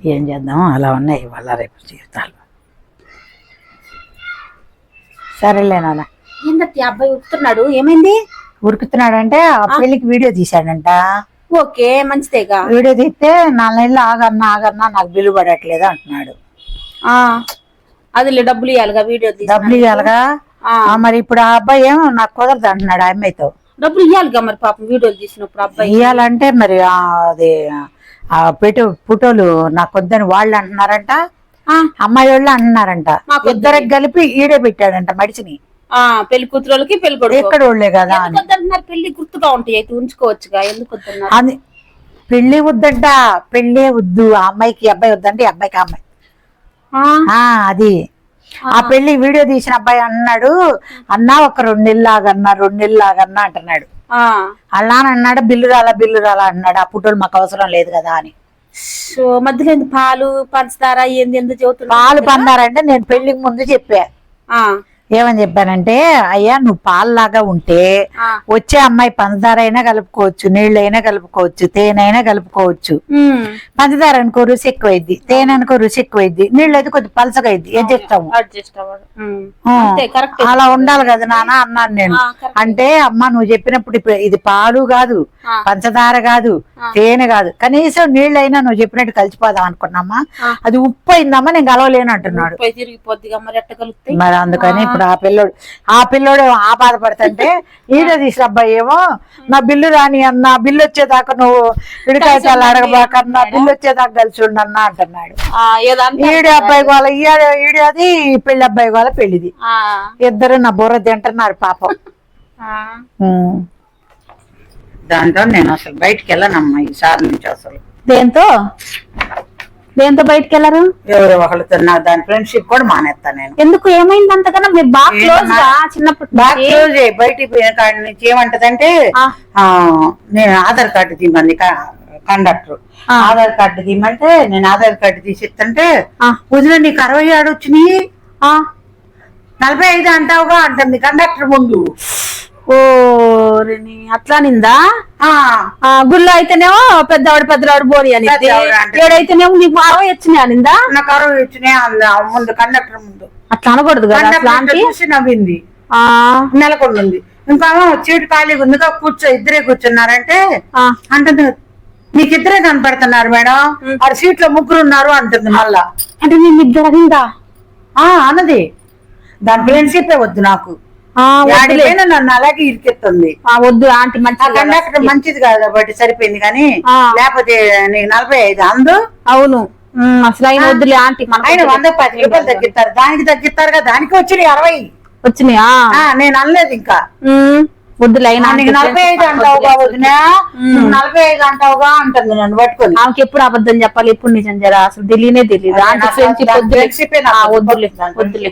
ఏం చేద్దాం అలా ఉన్నాయి వాళ్ళ రేపు జీవితాలు. సరేలే నాన్న. ఏందత్తి అబ్బాయి ఉడుతున్నాడు ఏమైంది? ఉరుకుతున్నాడంటే ఆ పెళ్ళికి వీడియో తీశాడంట. ఓకే మంచిదేగా. వీడియో తీస్తే నాలుగు నెలలు ఆగన్నా ఆగన్నా నాకు బిల్లు పడట్లేదు అంటున్నాడు. ఆ అదిలే డబ్బులు ఇవ్వాలిగా వీడియో తీసి డబ్బులు ఇవ్వాలిగా మరి ఇప్పుడు ఆ అబ్బాయి ఏమో నాకు కుదరదు అంటున్నాడు ఆ అమ్మాయితో. డబ్బులు ఇవ్వాలిగా మరి పాపం వీడియోలు తీసినప్పుడు అబ్బాయి? ఇవ్వాలంటే మరి ఆ, అది ఆ పెట్టు ఫోటోలు నాకు వద్దని వాళ్ళు అంటున్నారంట ఆ, అమ్మాయి వాళ్ళు అంటున్నారంట. ఇద్దరికి కలిపి ఈడే పెట్టాడంట మడిచిని ఆ పెళ్ళి కూతురులకి పెళ్ళి కొడుకు. ఎక్కడ వాళ్ళే కదా పెళ్ళి గుర్తుగా ఉంటాయి అయితే ఉంచుకోవచ్చుగా. ఎందుకు వద్దన్నారు అది పెళ్ళి వద్దంట పెళ్ళే వద్దు. ఆ అమ్మాయికి అబ్బాయి వద్దంటే అబ్బాయికి అమ్మాయి. అది. ఆ. పెళ్ళి వీడియో తీసిన అబ్బాయి అన్నాడు అన్నా ఒక రెండు నెలలు ఆగన్నా రెండు నెలలు ఆగన్నా అంటున్నాడు. అలా అన్నాడు బిల్లు రాలా బిల్లు రాలా అన్నాడు. ఆ ఫోటోలు మాకు అవసరం లేదు కదా అని. సో మధ్యలో పాలు పంచదార ఏంది ఎందుకు చెబుతున్నా పాలు పందారంటే నేను పెళ్ళికి ముందు చెప్పా. ఏమని చెప్పానంటే అయ్యా నువ్వు పాల్లాగా ఉంటే. వచ్చే అమ్మాయి పంచదార అయినా కలుపుకోవచ్చు నీళ్ళైనా కలుపుకోవచ్చు తేనె అయినా కలుపుకోవచ్చు పంచదార అనుకో రుచి ఎక్కువైద్ది తేనె అనుకో రుచి ఎక్కువైద్ది నీళ్ళు అయితే కొద్దిగా పలసగా అయింది ఏం చెప్తాము అడ్జస్ట్ కరెక్ట్ అలా ఉండాలి కదా నాన్న అన్నాను నేను. అంటే అమ్మ నువ్వు చెప్పినప్పుడు ఇది పాలు కాదు. పంచదార కాదు తేనె కాదు. కనీసం నీళ్ళైనా నువ్వు చెప్పినట్టు కలిసిపోదాం అనుకున్నామా? ఆ. అది ఉప్పు అయిందమ్మా నేను కలవలేను అంటున్నాడు మరి అందుకని ఇప్పుడు ఆ పిల్లోడు ఆ పిల్లోడు ఆ బాధపడుతుంటే ఈడ తీసిన అబ్బాయి ఏమో నా బిల్లు రాని అన్న బిల్లు వచ్చేదాకా నువ్వు ఇడికాయతాలు అడగబాక నా బిల్లు వచ్చేదాకా కలిసి ఉండన్నా అంటున్నాడు. ఈడి అబ్బాయి వాళ్ళ ఈడ ఈడి అది పెళ్ళి అబ్బాయి వాళ్ళ పెళ్ళిది. ఆ, ఇద్దరు నా బుర్ర తింటున్నారు పాపం. ఆ. దాంట్లో నేను అసలు బయటికి వెళ్ళనమ్మా ఈసారి నుంచి అసలు. దేంతో? దేంతో బయటికి వెళ్ళరు ఎవరు ఒకళ్ళతో నా దాని ఫ్రెండ్షిప్ కూడా మానేస్తా నేను. ఎందుకు? ఏమైంది అంతకన్నా? మీరు బాగా క్లోజ్గా చిన్నప్పటి బాగా? క్లోజ్ బయటికి పోయిన కాడి నుంచి ఏమంటదంటే నేను ఆధార్ కార్డు తీయమంది కండక్టర్. ఆధార్ కార్డు తీయమంటే నేను ఆధార్ కార్డు తీసి ఇస్తుంటే ఆ. వదిన నీకు అరవై ఏడు వచ్చినాయి? ఆ, నలభై ఐదు అంటావుగా అంటుంది కండక్టర్ ముందు. ఓ అట్లా నిందా గుళ్ళో అయితేనేమో పెద్దవాడు పెద్దవాడు బోని అని. అంటే. ఏడైతేనేమో నీకు అరవై వచ్చినాయి అనిందా నాకు అరవై వచ్చినాయి ముందు కండక్టర్ ముందు. అట్లా అనకూడదు అంటే చూసి నవ్వింది. నెలకొండుంది. ఇంకా చీటు ఖాళీగా ఉందిగా కూర్చో ఇద్దరే కూర్చున్నారంటే మీకు ఇద్దరే కనపడుతున్నారు మేడం. ఆ సీట్లో ముగ్గురు ఉన్నారు అంటుంది మళ్ళా. అంటే నేను ఇద్దరు అన్నది. దాని ఫ్రెండ్షిప్ వద్దు నాకు. నన్ను అలాగే ఇరికెత్తుంది. ఆ, వద్దు ఆంటీ మంచి కండక్టర్ మంచిది కాదు కాబట్టి సరిపోయింది కానీ. లేకపోతే నీకు నలభై ఐదు అందు? అవును. అసలు ఆయన వద్దులే ఆంటీ ఆయన వంద పది రూపాయలు తగ్గిస్తారు. దానికి తగ్గిస్తారు కదా దానికి వచ్చినాయి అరవై. వచ్చినాయా? ఆ, నేను అనలేదు ఇంకా. వద్దులే నలభై ఐదు అంటావుగా. వదినా? నలభై ఐదు అంటావుగా అంటుంది నన్ను పట్టుకొని. ఆమెకి ఎప్పుడు అబద్ధం చెప్పాలి ఎప్పుడు నిజం జరా? అసలు తెలియనే తెలియదు. వద్దులే. వద్దులే.